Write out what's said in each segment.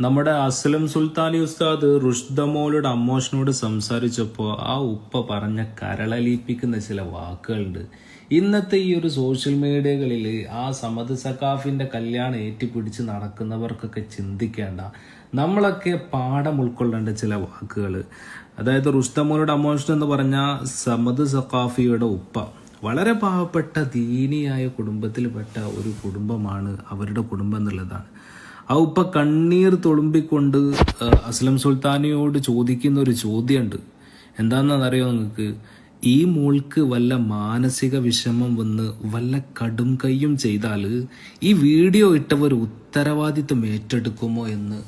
നമ്മുടെ അസ്ലം സുൽത്താനി ഉസ്താദ് റുഷ്ദമോളുടെ അമ്മോഷനോട് സംസാരിച്ചപ്പോൾ ആ ഉപ്പ പറഞ്ഞ കരളലിപ്പിക്കുന്ന ചില വാക്കുകളുണ്ട്. ഇന്നത്തെ ഈ ഒരു സോഷ്യൽ മീഡിയകളിൽ ആ സമദ് സഖാഫിന്റെ കല്യാണം ഏറ്റുപിടിച്ച് നടക്കുന്നവർക്കൊക്കെ ചിന്തിക്കേണ്ട. നമ്മളൊക്കെ പാഠം ഉൾക്കൊള്ളേണ്ട ചില വാക്കുകൾ അതായത് റുഷ്ദമോളുടെ അമ്മോഷൻ എന്ന് പറഞ്ഞ സമദ് സഖാഫിയുടെ ഉപ്പ. വളരെ പാവപ്പെട്ട ദീനിയായ കുടുംബത്തിൽപ്പെട്ട ഒരു കുടുംബമാണ് അവരുടെ കുടുംബം എന്നുള്ളതാണ്. ആ ഉപ്പ കണ്ണീർ തുളുമ്പിക്കൊണ്ട് അസ്ലം സുൽത്താനിയോട് ചോദിക്കുന്ന ഒരു ചോദ്യമുണ്ട് എന്താണെന്നറിയോ നിങ്ങൾക്ക് ഈ മോൾക്ക് വല്ല മാനസിക വിഷമം വന്ന് വല്ല കടും കയ്യും ചെയ്താൽ ഈ വീഡിയോ ഇട്ടവർ ഉത്തരവാദിത്വം ഏറ്റെടുക്കുമോ എന്ന്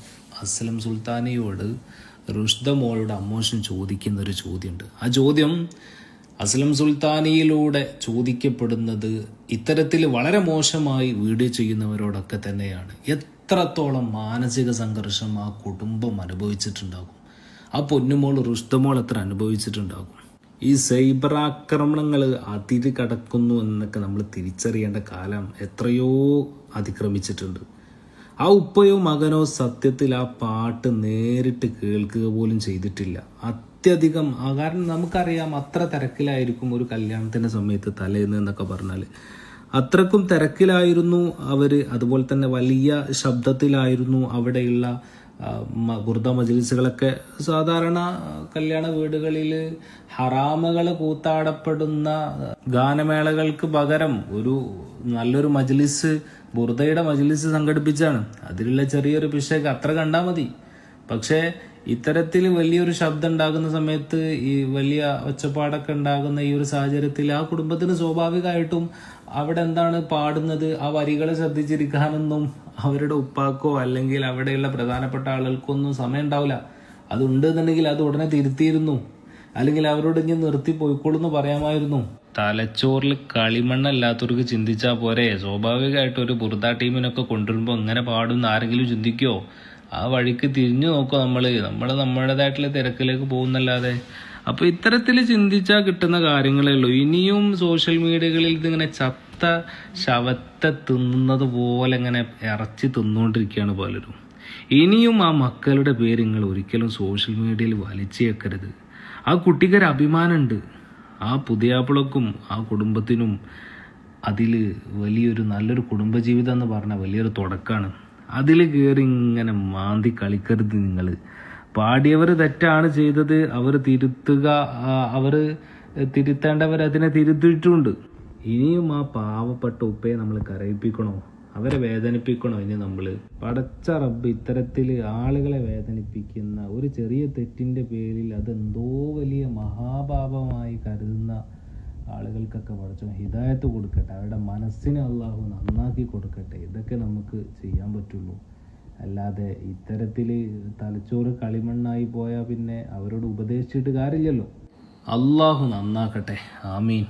അസ്ലം സുൽത്താനിയോട് റുഷ്ദ മോളുടെ അമ്മോഷൻ ചോദിക്കുന്ന ഒരു ചോദ്യമുണ്ട് ആ ചോദ്യം അസ്ലം സുൽത്താനിയിലൂടെ ചോദിക്കപ്പെടുന്നത് ഇത്തരത്തിൽ വളരെ മോശമായി വീഡിയോ ചെയ്യുന്നവരോടൊക്കെ തന്നെയാണ്. എത്രത്തോളം മാനസിക സംഘർഷം ആ കുടുംബം അനുഭവിച്ചിട്ടുണ്ടാകും? ആ പൊന്നുമോൾ റുഷ്ടമോൾ എത്ര അനുഭവിച്ചിട്ടുണ്ടാകും? ഈ സൈബർ ആക്രമണങ്ങൾ അതിര് കടക്കുന്നു എന്നൊക്കെ നമ്മൾ തിരിച്ചറിയേണ്ട കാലം എത്രയോ അതിക്രമിച്ചിട്ടുണ്ട്. ആ ഉപ്പയോ മകനോ സത്യത്തിൽ ആ പാട്ട് നേരിട്ട് കേൾക്കുക പോലും ചെയ്തിട്ടില്ല. അത്യധികം കാരണം നമുക്കറിയാം അത്ര തിരക്കിലായിരിക്കും ഒരു കല്യാണത്തിന്റെ സമയത്ത് തലേന്ന് എന്നൊക്കെ പറഞ്ഞാൽ അത്രക്കും തിരക്കിലായിരുന്നു അവർ അതുപോലെ തന്നെ വലിയ ശബ്ദത്തിലായിരുന്നു അവിടെയുള്ള ഗുർദ മജിൽസുകളൊക്കെ സാധാരണ കല്യാണ വീടുകളിൽ ഹറാമകൾ കൂത്താടപ്പെടുന്ന ഗാനമേളകൾക്ക് പകരം ഒരു നല്ലൊരു മജ്ലിസ് ബുർദയുടെ മജ്ലിസ് സംഘടിപ്പിച്ചാണ്. അതിലുള്ള ചെറിയൊരു പിശക് അത്ര കണ്ടാൽ മതി. പക്ഷേ ഇത്തരത്തിൽ വലിയൊരു ശബ്ദം ഉണ്ടാകുന്ന സമയത്ത് ഈ വലിയ ഒച്ചപ്പാടൊക്കെ ഉണ്ടാകുന്ന ഈ ഒരു സാഹചര്യത്തിൽ ആ കുടുംബത്തിന് സ്വാഭാവികമായിട്ടും അവിടെ എന്താണ് പാടുന്നത്? ആ വരികളെ ശ്രദ്ധിച്ചിരിക്കാനൊന്നും അവരുടെ ഉപ്പാക്കോ അല്ലെങ്കിൽ അവിടെയുള്ള പ്രധാനപ്പെട്ട ആളുകൾക്കൊന്നും സമയം ഉണ്ടാവില്ല അതുണ്ട് എന്നുണ്ടെങ്കിൽ അത് ഉടനെ തിരുത്തിയിരുന്നു. അല്ലെങ്കിൽ അവരോട് ഇനി നിർത്തി പോയിക്കോളൂ എന്ന് പറയാമായിരുന്നു. തലച്ചോറിൽ കളിമണ്ണല്ലാത്തവർക്ക് ചിന്തിച്ചാൽ പോരെ. സ്വാഭാവികമായിട്ട് ഒരു ബുർദ ടീമിനൊക്കെ കൊണ്ടുവരുമ്പോൾ എങ്ങനെ പാടുന്ന ആരെങ്കിലും ചിന്തിക്കോ? ആ വഴിക്ക് തിരിഞ്ഞു നോക്കുക നമ്മൾ നമ്മൾ നമ്മുടേതായിട്ടുള്ള തിരക്കിലേക്ക് പോകുന്നല്ലാതെ. അപ്പൊ ഇത്തരത്തിൽ ചിന്തിച്ചാൽ കിട്ടുന്ന കാര്യങ്ങളേ ഉള്ളൂ. ഇനിയും സോഷ്യൽ മീഡിയകളിൽ ഇതിങ്ങനെ ചത്ത ശവത്തെ തിന്നുന്നത് പോലെ ഇങ്ങനെ ഇറച്ചി തിന്നുകൊണ്ടിരിക്കുകയാണ് പലരും. ഇനിയും ആ മക്കളുടെ പേര് നിങ്ങൾ ഒരിക്കലും സോഷ്യൽ മീഡിയയിൽ വലിച്ചേക്കരുത്. ആ കുട്ടിക്കൊരു അഭിമാനമുണ്ട്. ആ പുതിയാപ്പിളക്കും ആ കുടുംബത്തിനും അതിൽ വലിയൊരു നല്ലൊരു കുടുംബജീവിതം എന്ന് പറഞ്ഞാൽ വലിയൊരു തുടക്കമാണ്. അതിൽ കയറി ഇങ്ങനെ മാന്തി കളിക്കരുത് നിങ്ങൾ. പാടിയവർ തെറ്റാണ് ചെയ്തത്. അവർ തിരുത്തുക അവർ തിരുത്തേണ്ടവർ അതിനെ തിരുത്തിയിട്ടുണ്ട്. ഇനിയും ആ പാവപ്പെട്ട ഉപ്പയെ നമ്മൾ കരയിപ്പിക്കണോ? അവരെ വേദനിപ്പിക്കണോ ഇനി നമ്മൾ പടച്ച റബ്ബ് ഇത്തരത്തിൽ ആളുകളെ വേദനിപ്പിക്കുന്ന ഒരു ചെറിയ തെറ്റിന്റെ പേരിൽ അതെന്തോ വലിയ മഹാപാപമായി കരുതുന്ന ആളുകൾക്കൊക്കെ പഠിച്ചോ ഹിദായത്ത് കൊടുക്കട്ടെ. അവരുടെ മനസ്സിനെ അള്ളാഹു നന്നാക്കി കൊടുക്കട്ടെ. ഇതൊക്കെ നമുക്ക് ചെയ്യാൻ പറ്റുള്ളൂ. അല്ലാതെ ഇത്തരത്തിൽ തലച്ചോറ് കളിമണ്ണായി പോയാൽ പിന്നെ അവരോട് ഉപദേശിച്ചിട്ട് കാര്യമില്ലല്ലോ. അള്ളാഹു നന്നാക്കട്ടെ. ആമീൻ.